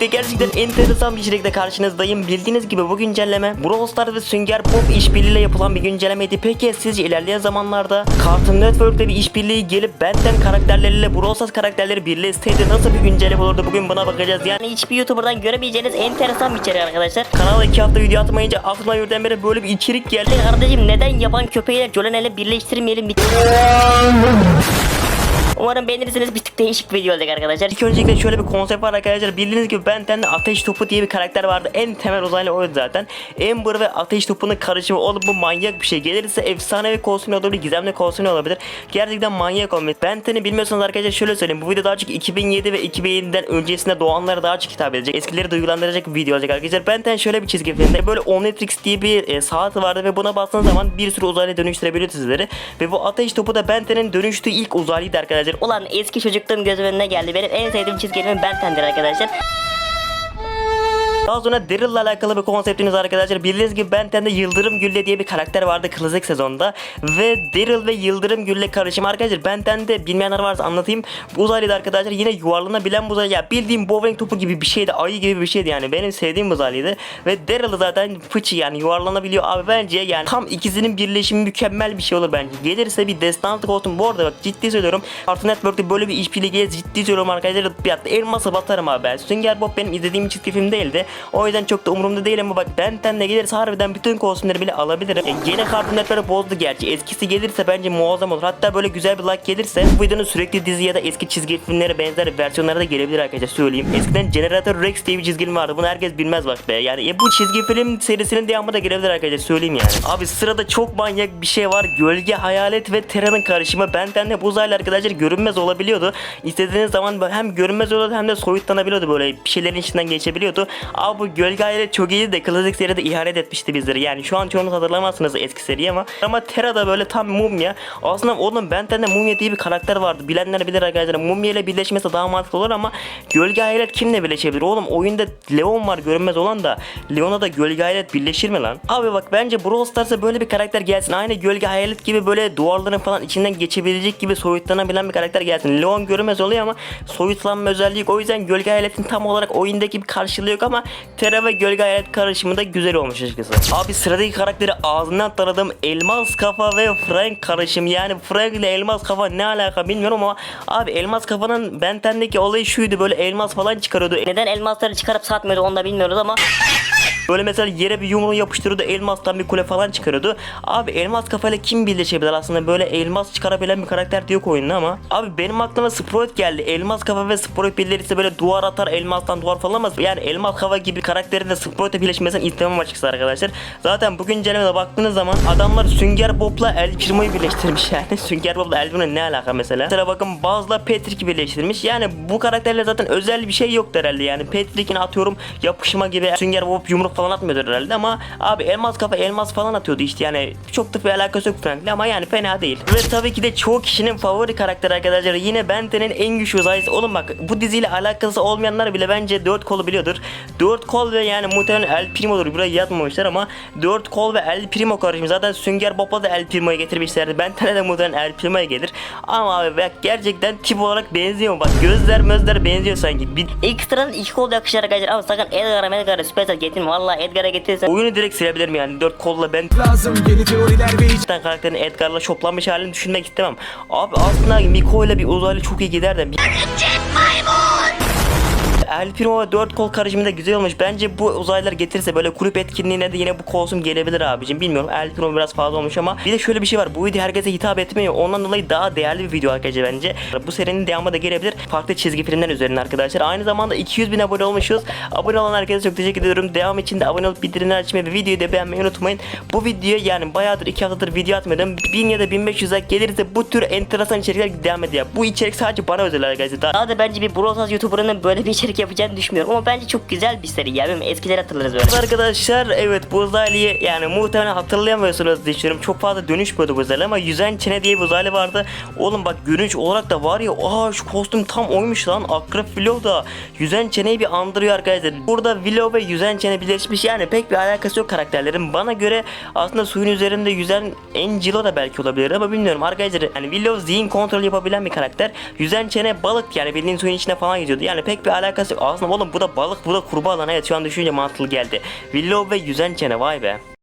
birlikte gerçekten enteresan bir içerikle karşınızdayım. Bildiğiniz gibi bu güncelleme Brawl Stars ve Sünger Pop işbirliğiyle yapılan bir güncellemeydi. Peki sizce ilerleyen zamanlarda Cartoon Network'te bir işbirliği gelip Benten karakterleriyle Brawl Stars karakterleri birleşseydi nasıl bir güncelleme olurdu? Bugün buna bakacağız. Yani hiçbir YouTuber'dan göremeyeceğiniz enteresan bir içerik arkadaşlar. Kanala iki hafta video atmayınca aklıma yürüden beri böyle bir içerik geldi. Kardeşim neden yapan köpeğiyle Jolenel'i birleştirmeyelim? Umarım beğenirsiniz bir tık değişik bir video olacak arkadaşlar. İlk öncelikle şöyle bir konsept var arkadaşlar. Bildiğiniz gibi Benten'de Ateş Topu diye bir karakter vardı. En temel uzaylı oydu zaten. Amber ve Ateş Topu'nun karışımı olup bu manyak bir şey. Gelirse efsane ve kostüm olabilir, gizemli kostüm olabilir. Gerçekten manyak olmuş. Benten'i bilmiyorsanız arkadaşlar şöyle söyleyeyim. Bu video daha çok 2007 ve 2007'den öncesinde doğanlara daha çok hitap edecek. Eskileri duygulandıracak bir video olacak arkadaşlar. Benten şöyle bir çizgi filmde böyle Omnitrix diye bir e, saati vardı ve buna bastığınız zaman bir sürü uzaylı dönüştürebiliyor sizleri. Ve bu Ateş Topu da Benten'in dönüştüğü ilk uzaylıydı arkadaşlar. Ulan eski çocukluğum gözümün önüne geldi. Benim en sevdiğim çizgi film Benten'dir arkadaşlar. Daha sonra Daryl'la alakalı bir konseptimiz arkadaşlar. Bildiğiniz gibi Ben 10'de Yıldırım Gülle diye bir karakter vardı klasik sezonda. Ve Daryl ve Yıldırım Gülle karışımı arkadaşlar. Ben 10'de bilmeyenler varsa anlatayım. Bu uzaylıydı arkadaşlar. Yine yuvarlanabilen bu uzaylı. Ya bildiğim bowling topu gibi bir şeydi. Ayı gibi bir şeydi yani. Benim sevdiğim uzaylıydı. Ve Daryl zaten fıçı yani yuvarlanabiliyor. Abi bence yani tam ikisinin birleşimi mükemmel bir şey olur bence. Gelirse bir destanlık olsun. Bu arada bak ciddi söylüyorum. Cartoon Network'te böyle bir işbirliği. Ciddi söylüyorum arkadaşlar. Elmasa batarım abi ben. Sünger Bob benim izlediğim çizgi film değildi. O yüzden çok da umurumda değil ama bak Ben 10'de gelirse harbiden bütün kostümleri bile alabilirim. E, yine Cartoon Network bozdu gerçi. Eskisi gelirse bence muazzam olur. Hatta böyle güzel bir like gelirse bu videonun sürekli dizi ya da eski çizgi filmlere benzer versiyonları da gelebilir arkadaşlar söyleyeyim. Eskiden Generator Rex diye bir çizgi film vardı. Bunu herkes bilmez bak be. Yani e, bu çizgi film serisinin devamı da gelebilir arkadaşlar söyleyeyim yani. Abi sırada çok manyak bir şey var. Gölge, Hayalet ve Terra'nın karışımı. Ben 10'de bu uzaylı arkadaşlar görünmez olabiliyordu. İstediğiniz zaman hem görünmez oluyordu hem de soyutlanabiliyordu böyle bir şeylerin içinden geçebiliyordu. Abi bu Gölge Hayalet çok iyiydi de klasik seride ihanet etmişti bizleri. Yani şu an çoğunuz hatırlamazsınız eski seriyi ama ama Terra da böyle tam mumya. Aslında oğlum Ben 10'de mumya diye bir karakter vardı. Bilenler bilir arkadaşlar. Mumya ile birleşmesi daha mantıklı olur ama Gölge Hayalet kimle birleşebilir? Oğlum oyunda Leon var görünmez olan da Leon'a da Gölge Hayalet birleşir mi lan? Abi bak bence Brawl Stars'a böyle bir karakter gelsin. Aynı Gölge Hayalet gibi böyle duvarların falan içinden geçebilecek gibi soyutlanabilen bir karakter gelsin. Leon görünmez oluyor ama soyutlanma özelliği. O yüzden Gölge Hayalet'in tam olarak oyundaki bir karşılığı yok ama Terra ve Gölge Hayalet karışımı da güzel olmuş açıkçası. Abi sıradaki karakteri ağzından tanıdığım Elmas Kafa ve Frank karışım. Yani Frank ile Elmas Kafa ne alaka bilmiyorum ama abi Elmas Kafa'nın Benten'deki olayı şuydu böyle elmas falan çıkarıyordu. Neden elmasları çıkarıp satmıyordu onu da bilmiyoruz ama Böyle mesela yere bir yumruğu yapıştırıyordu elmastan bir kule falan çıkarıyordu. Abi elmas kafayla kim birleşebilir aslında böyle elmas çıkarabilen bir karakter de yok ama. Abi benim aklıma Sprout geldi. Elmas kafa ve Sprout birleşirse böyle duvar atar elmastan duvar falan ama yani elmas kafa gibi karakterin de Sprout'la birleşmesini istemem açıkçası arkadaşlar. Zaten bugün güncellemede baktığınız zaman adamlar Sünger Bob'la El Primo'yu birleştirmiş yani. Sünger Bob'la El ne alaka mesela? Mesela bakın Buzz'la Patrick'i birleştirmiş. Yani bu karakterle zaten özel bir şey yoktu herhalde yani. Patrick'in atıyorum yapışma gibi Sünger Bob yumruk falan atmıyordur herhalde ama abi elmas kafa elmas falan atıyordu işte yani çok da bir alakası yok Frank'le ama yani fena değil. Ve tabii ki de çoğu kişinin favori karakteri arkadaşlar yine Benten'in en güçlü uzaylısı. Oğlum bak bu diziyle alakası olmayanlar bile bence 4 kolu biliyordur. 4 kol ve yani muhtemelen El Primo'dur buraya yazmamışlar ama 4 kol ve El Primo karışımı zaten Sünger Bob'a da El Primo'yu getirmişlerdi. Benten'e de muhtemelen El Primo'ya gelir. Ama abi bak gerçekten tip olarak benziyor? Bak gözler mözler benziyor sanki. Bir... Ekstradan iki kol yakışır arkadaşlar ama sakın Edgar'a Medgar'a Supercell getirme. Valla Edgar'a getirirsen oyunu direkt silebilirim yani. 4 kolla ben lazım yeni teoriler ve Cidden karakterin Edgar'la şoplanmış halini düşünmek istemem. Abi aslında Miko ile bir uzaylı çok iyi gider de. El Primo ve 4 kol karışımı da güzel olmuş. Bence bu uzaylılar getirirse böyle kulüp etkinliğine de yine bu kostüm gelebilir abicim. Bilmiyorum El biraz fazla olmuş ama bir de şöyle bir şey var. Bu video herkese hitap etmiyor. Ondan dolayı daha değerli bir video arkadaşlar bence. Bu serinin devamı da gelebilir. Farklı çizgi filmler üzerine arkadaşlar. Aynı zamanda 200 bin abone olmuşuz. Abone olan herkese çok teşekkür ediyorum. Devam için de abone olup bildirimleri açmayı ve videoyu da beğenmeyi unutmayın. Bu video yani bayağıdır 2 haftadır video atmıyordum. 1000 ya da 1500 like gelirse bu tür enteresan içerikler devam ediyor. Bu içerik sadece bana özel arkadaşlar. Daha da bence bir Brawl YouTuber'ının böyle bir içerik yapacağını düşünmüyorum ama bence çok güzel bir seri ya. Benim eskileri hatırlarız böyle. Arkadaşlar evet bu uzaylıyı yani muhtemelen hatırlayamıyorsunuz diye düşünüyorum. Çok fazla dönüşmüyordu bu uzaylı ama yüzen çene diye bir uzaylı vardı. Oğlum bak görünüş olarak da var ya aa şu kostüm tam oymuş lan. Akrep Willow da yüzen çeneyi bir andırıyor arkadaşlar. Burada Willow ve yüzen çene birleşmiş yani pek bir alakası yok karakterlerin. Bana göre aslında suyun üzerinde yüzen Angelo da belki olabilir ama bilmiyorum arkadaşlar. Yani Willow zihin kontrol yapabilen bir karakter. Yüzen çene balık yani bildiğin suyun içine falan gidiyordu. Yani pek bir alakası. Aslında oğlum bu da balık bu da kurbağa lan. Evet şu an düşününce mantıklı geldi. Willow ve yüzen çene vay be.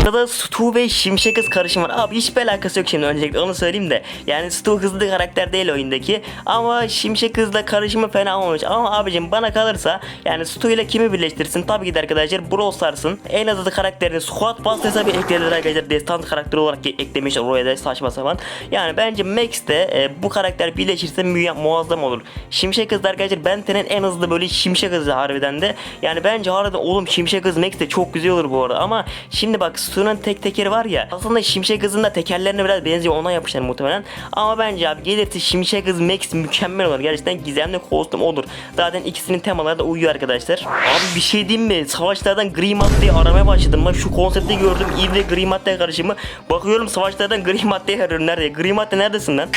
Sırada Stu ve Şimşek Kız karışımı var. Abi hiçbir alakası yok şimdi öncelikle onu söyleyeyim de. Yani Stu hızlı karakter değil oyundaki. Ama Şimşek Kız'la karışımı fena olmamış. Ama abicim bana kalırsa yani Stu ile kimi birleştirsin? Tabii ki de arkadaşlar Brawl Stars'ın en hızlı karakterini Squad Pass hesabı eklediler arkadaşlar. Destan karakteri olarak eklemiş oraya da saçma sapan. Yani bence Max de e, bu karakter birleşirse muazzam olur. Şimşek Kız da arkadaşlar Benten'in en hızlı böyle Şimşek Kızı harbiden de. Yani bence harbiden oğlum Şimşek Kız Max de çok güzel olur bu arada. Ama şimdi bak Stu'nun tek tekeri var ya. Aslında Şimşek Kız'ın da tekerlerine biraz benziyor. Ona yapmışlar muhtemelen. Ama bence abi gelirse Şimşek Kız Max mükemmel olur. Gerçekten gizemli kostüm olur. Zaten ikisinin temaları da uyuyor arkadaşlar. Abi bir şey diyeyim mi? Savaşlardan gri maddeyi aramaya başladım. Bak şu konsepti gördüm. Eve ve gri madde karışımı. Bakıyorum savaşlardan gri maddeyi arıyorum. Nerede? Gri madde neredesin lan?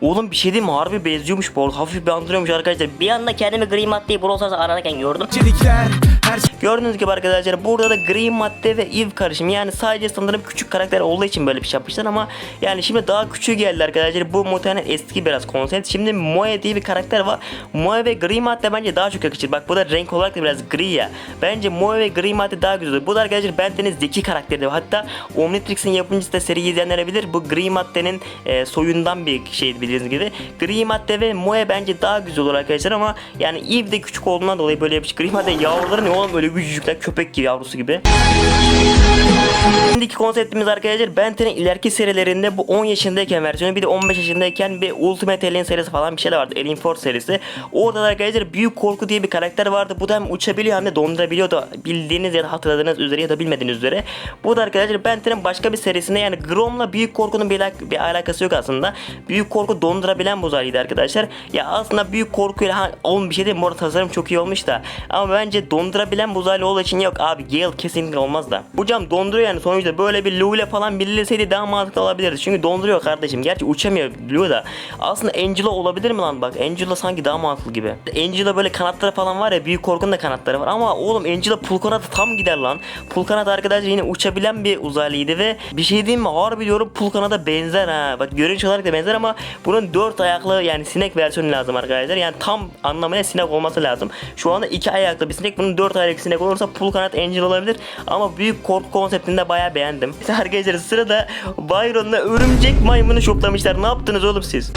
Oğlum bir şey diyeyim mi? Harbi benziyormuş bu. Hafif bir andırıyormuş arkadaşlar. Bir anda kendimi gri maddeyi Brawl ararken gördüm. içerikler Her Gördüğünüz gibi arkadaşlar burada da gri madde ve Eve karışımı. Yani sadece sanırım küçük karakter olduğu için böyle bir şey yapmışlar ama yani şimdi daha küçüğü geldi arkadaşlar. Bu muhtemelen eski biraz konsept. Şimdi Moe diye bir karakter var. Moe ve gri madde bence daha çok yakışır. Bak bu da renk olarak da biraz gri ya. Bence Moe ve gri madde daha güzel bu da arkadaşlar Benten'in zeki karakteri hatta Omnitrix'in yapımcısı da seriyi izleyenler bilir. Bu gri maddenin e, soyundan bir şey bildiğiniz gibi. Gri madde ve Moe bence daha güzel olur arkadaşlar ama yani Eve de küçük olduğundan dolayı böyle yapmış gri madde yavruları ne oğlum öyle küçücükler köpek gibi yavrusu gibi. Şimdiki konseptimiz arkadaşlar Benten'in ileriki serilerinde bu 10 yaşındayken versiyonu bir de 15 yaşındayken bir Ultimate Alien serisi falan bir şeyler vardı. Alien Force serisi. Orada da arkadaşlar Büyük Korku diye bir karakter vardı. Bu da hem uçabiliyor hem de dondurabiliyor da bildiğiniz ya da hatırladığınız üzere ya da bilmediğiniz üzere. Bu da arkadaşlar Benten'in başka bir serisinde yani Grom'la Büyük Korku'nun bir, alak- bir alakası yok aslında. Büyük Korku dondurabilen bu uzaylıydı arkadaşlar. Ya aslında Büyük Korku'yla oğlum bir şey değil? Bu tasarım çok iyi olmuş da. Ama bence dondurabilen bu uzaylı olduğu için yok abi Gale kesinlikle olmaz da. Bu cam donduruyor yani sonuçta böyle bir Lou ile falan birleşseydi daha mantıklı olabilirdi. Çünkü donduruyor kardeşim. Gerçi uçamıyor Lou da. Aslında Angela olabilir mi lan bak? Angela sanki daha mantıklı gibi. Angela böyle kanatları falan var ya büyük korkun da kanatları var. Ama oğlum Angela pul kanatı tam gider lan. Pul kanat arkadaşlar yine uçabilen bir uzaylıydı ve bir şey diyeyim mi? Harbi diyorum pul kanada benzer ha. Bak görünüş olarak da benzer ama bunun dört ayaklı yani sinek versiyonu lazım arkadaşlar. Yani tam anlamıyla sinek olması lazım. Şu anda iki ayaklı bir sinek. Bunun dört ayaklı sinek olursa pul kanat Angel olabilir. Ama büyük korku konseptinde bayağı beğendim. Arkadaşlar sırada Byron'la örümcek maymunu şoplamışlar. Ne yaptınız oğlum siz?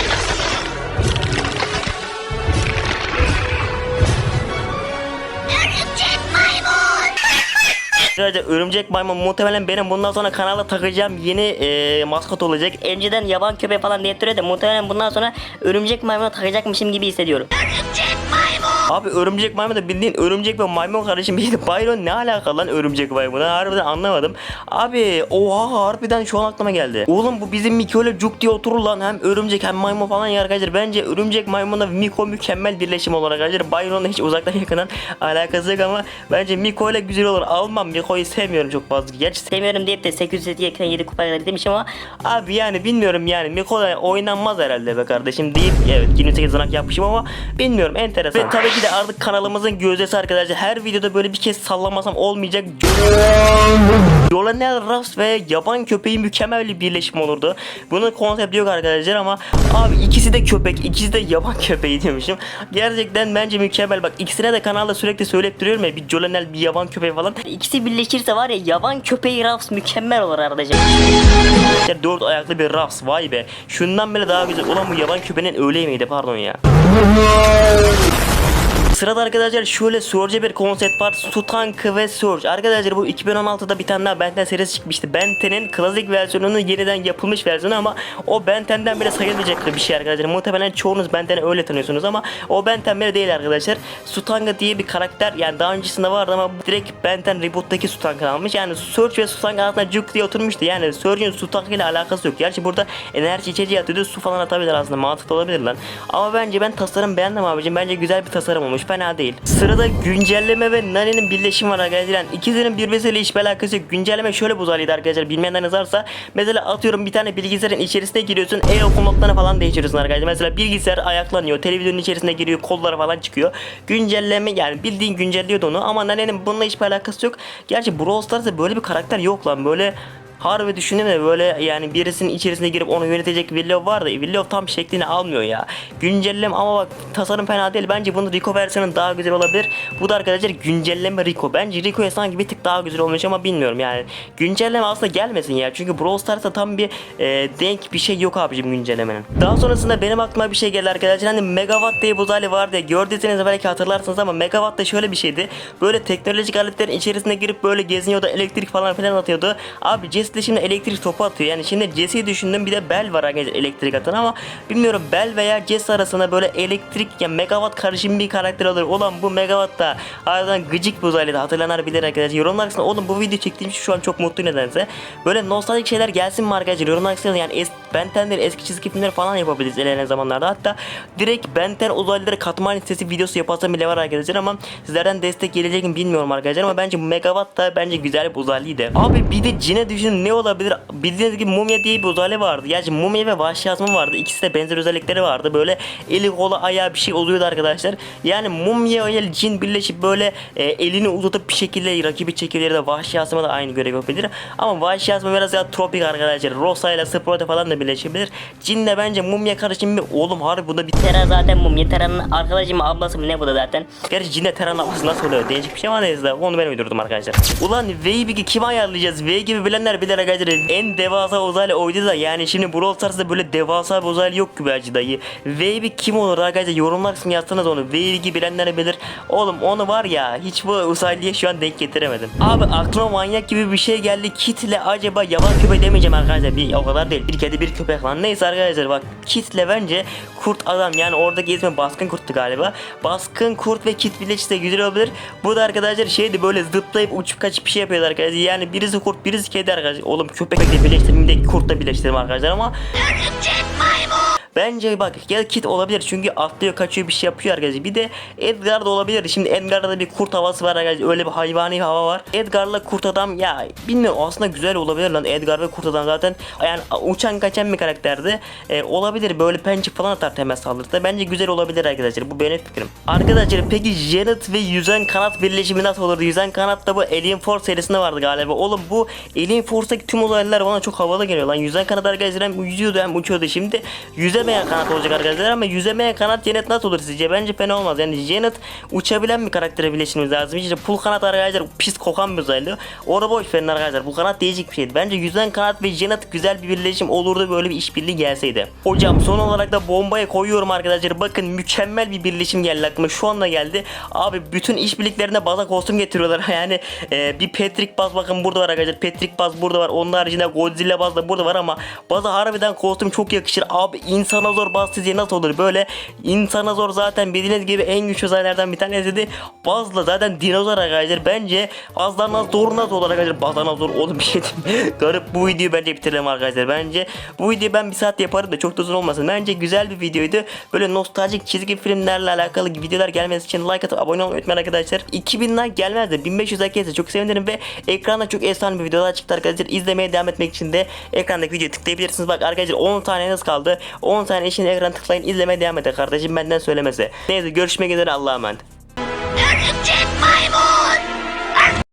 Arkadaşlar örümcek maymun muhtemelen benim bundan sonra kanala takacağım yeni e, maskot olacak. Önceden yaban köpeği falan diye da muhtemelen bundan sonra örümcek maymuna takacakmışım gibi hissediyorum. Abi örümcek maymun da bildiğin örümcek ve maymun kardeşim. Byron ne alakalı lan örümcek maymuna harbiden anlamadım. Abi oha harbiden şu an aklıma geldi. Oğlum bu bizim Miko ile Cuk diye oturur lan. Hem örümcek hem maymun falan ya arkadaşlar. Bence örümcek maymunla Miko mükemmel birleşim olarak arkadaşlar. Byron'la hiç uzaktan yakından alakası yok ama bence Miko ile güzel olur. Almam Miko'yu sevmiyorum çok fazla. Gerçi Sevmiyorum deyip de 807 7 kupaya demişim ama Abi yani bilmiyorum yani Mikola oynanmaz herhalde be kardeşim deyip evet 28 zanak yapmışım ama bilmiyorum enteresan. Ve tabii ki de artık kanalımızın gözdesi arkadaşlar her videoda böyle bir kez sallamasam olmayacak. Jolene Ruffs ve yaban köpeği mükemmel bir birleşim olurdu. Bunun konsepti yok arkadaşlar ama abi ikisi de köpek ikisi de yaban köpeği demişim. Gerçekten bence mükemmel bak ikisine de kanalda sürekli söyleyip duruyorum ya bir Jolenel bir yaban köpeği falan. ikisi birleşirse var ya yaban köpeği Ruffs mükemmel olur kardeşim. Ya dört ayaklı bir Ruffs vay be. Şundan bile daha güzel. Ulan bu yaban köpeğinin öğle yemeğiydi pardon ya. Sırada arkadaşlar şöyle Surge'e bir konsept var. Su tankı ve Surge. Arkadaşlar bu 2016'da bir tane daha Benten serisi çıkmıştı. Benten'in klasik versiyonunun yeniden yapılmış versiyonu ama o Benten'den bile sayılmayacak bir şey arkadaşlar. Muhtemelen çoğunuz Benten'i öyle tanıyorsunuz ama o Benten bile değil arkadaşlar. Sutanga diye bir karakter yani daha öncesinde vardı ama direkt Benten Reboot'taki Sutanga almış. Yani Surge ve Sutanga aslında cuk diye oturmuştu. Yani Surge'ün Sutanga ile alakası yok. Gerçi burada enerji içeceği atıyordu. Su falan atabilir aslında. Mantıklı olabilir lan. Ama bence ben tasarım beğendim abicim. Bence güzel bir tasarım olmuş. Fena değil. Sırada güncelleme ve Nani'nin birleşimi var arkadaşlar. Yani ikisinin birbirisiyle hiçbir alakası yok. Güncelleme şöyle buzalıydı arkadaşlar. Bilmeyenleriniz varsa mesela atıyorum bir tane bilgisayarın içerisine giriyorsun. El okumluklarını falan değiştiriyorsun arkadaşlar. Mesela bilgisayar ayaklanıyor. Televizyonun içerisine giriyor. Kolları falan çıkıyor. Güncelleme yani bildiğin güncelliyordu onu. Ama Nani'nin bununla hiçbir alakası yok. Gerçi Brawl Stars'ta böyle bir karakter yok lan. Böyle harbi düşündüm de böyle yani birisinin içerisine girip onu yönetecek Willow var da Willow tam şeklini almıyor ya. Güncelleme ama bak tasarım fena değil. Bence bunun Rico versiyonu daha güzel olabilir. Bu da arkadaşlar güncelleme Rico. Bence Rico'ya sanki bir tık daha güzel olmuş ama bilmiyorum yani. Güncelleme aslında gelmesin ya. Çünkü Brawl Stars'ta tam bir e, denk bir şey yok abicim güncellemenin. Daha sonrasında benim aklıma bir şey geldi arkadaşlar. Hani Megawatt diye bu uzaylı vardı ya. Gördüyseniz belki hatırlarsınız ama Megawatt da şöyle bir şeydi. Böyle teknolojik aletlerin içerisine girip böyle geziniyordu. Elektrik falan filan atıyordu. Abi Jesse de şimdi elektrik topu atıyor. Yani şimdi Jesse'yi düşündüm bir de Bell var arkadaşlar elektrik atan ama bilmiyorum Bell veya Jesse arasında böyle elektrik ya Megawatt karışım bir karakter olur. Ulan bu Megawatt da harbiden gıcık bir uzaylıydı. Hatırlayanlar bilir arkadaşlar. Yorumlar kısmında oğlum bu video çektiğim için şu an çok mutluyum nedense. Böyle nostaljik şeyler gelsin mi arkadaşlar? Yorumlar kısmında yani es Ben 10'leri eski çizgi filmleri falan yapabiliriz ilerleyen zamanlarda. Hatta direkt Ben 10 uzaylıları katman listesi videosu yapasam bile var arkadaşlar ama sizlerden destek gelecek mi bilmiyorum arkadaşlar ama bence Megawatt da bence güzel bir uzaylıydı. Abi bir de Cine düşünün ne olabilir? Bildiğiniz gibi Mumya diye bir uzaylı vardı. Gerçi Mumya ve Vahşi Asma vardı. İkisi de benzer özellikleri vardı. Böyle eli kolu ayağı bir şey oluyordu arkadaşlar. Yani Mumya ile Cin birleşip böyle e, elini uzatıp bir şekilde rakibi çekilir de Vahşi Asma da aynı görev yapabilir. Ama Vahşi Asma biraz daha tropik arkadaşlar. Rosa ile Sprout falan da birleşebilir. Cin de bence Mumya karışımı bir oğlum harbi bunda bir Tera zaten mum. Tera'nın arkadaşı mı ablası mı ne bu da zaten. Gerçi Cin'de Terran ablası nasıl oluyor? Değişik bir şey ama neyse onu ben uydurdum arkadaşlar. Ulan V2 kim ayarlayacağız? V gibi bilenler bilir arkadaşlar. En devasa uzaylı oydu da yani şimdi Brawl Stars'da böyle devasa bir uzaylı yok gibi acı dayı. V2 kim olur arkadaşlar? Yorumlar kısmına yazsanız onu. V2 bilenler bilir. Oğlum onu var ya hiç bu uzaylıya şu an denk getiremedim. Abi aklıma manyak gibi bir şey geldi. Kitle acaba yaban köpek demeyeceğim arkadaşlar. Bir, o kadar değil. Bir kedi bir köpek lan. Neyse arkadaşlar bak kitle bence kurt adam yani oradaki ismi baskın kurttu galiba. Baskın kurt ve kit birleşirse güzel olabilir. Bu da arkadaşlar şeydi böyle zıplayıp uçup kaçıp bir şey yapıyorlar arkadaşlar. Yani birisi kurt birisi kedi arkadaşlar. Oğlum köpekle birleştireyim de kurtla birleştireyim arkadaşlar ama Bence bak ya kit olabilir çünkü atlıyor kaçıyor bir şey yapıyor arkadaşlar. Bir de Edgar da olabilir. Şimdi Edgar'da da bir kurt havası var arkadaşlar. Öyle bir hayvani hava var. Edgar'la kurt adam ya bilmiyorum aslında güzel olabilir lan. Edgar ve kurt adam zaten yani uçan kaçan bir karakterdi. Ee, olabilir böyle pençe falan atar temel saldırıda. Bence güzel olabilir arkadaşlar. Bu benim fikrim. Arkadaşlar peki Janet ve yüzen kanat birleşimi nasıl olurdu? Yüzen kanat da bu Alien Force serisinde vardı galiba. Oğlum bu Alien Force'daki tüm olaylar bana çok havalı geliyor lan. Yüzen kanat arkadaşlar hem yüzüyordu hem uçuyordu. Şimdi yüzemeyen kanat olacak arkadaşlar ama yüzemeyen kanat Janet nasıl olur sizce? Bence fena olmaz. Yani Janet uçabilen bir karaktere birleşmemiz lazım. İşte pul kanat arkadaşlar pis kokan bir uzaylı. Orada boş verin arkadaşlar. Bu kanat değişik bir şeydi. Bence yüzen kanat ve Janet güzel bir birleşim olurdu böyle bir işbirliği gelseydi. Hocam son olarak da bombaya koyuyorum arkadaşlar. Bakın mükemmel bir birleşim geldi aklıma. Şu anda geldi. Abi bütün işbirliklerine baza kostüm getiriyorlar. Yani e, bir Patrick Baz bakın burada var arkadaşlar. Patrick Baz burada var. Onun haricinde Godzilla Baz da burada var ama baza harbiden kostüm çok yakışır. Abi insana zor baz sizce nasıl olur? Böyle insana zor zaten bildiğiniz gibi en güçlü uzaylardan bir tanesiydi. Bazla zaten dinozor arkadaşlar. Bence bazdan nasıl zor nasıl olur arkadaşlar? Bazdan nasıl zor oğlum bir şey diyeyim. Garip bu videoyu bence bitirelim arkadaşlar. Bence bu videoyu ben bir saat yaparım da çok da uzun olmasın. Bence güzel bir videoydu. Böyle nostaljik çizgi filmlerle alakalı videolar gelmesi için like atıp abone olmayı unutmayın arkadaşlar. 2000 like gelmez de 1500 like gelirse çok sevinirim ve ekranda çok efsane bir videolar çıktı arkadaşlar. İzlemeye devam etmek için de ekrandaki videoyu tıklayabilirsiniz. Bak arkadaşlar 10 taneniz kaldı. 10 tane eşin ekran tıklayın izlemeye devam edin kardeşim benden söylemesi. Neyse görüşmek üzere Allah'a emanet. Örümcek maymun!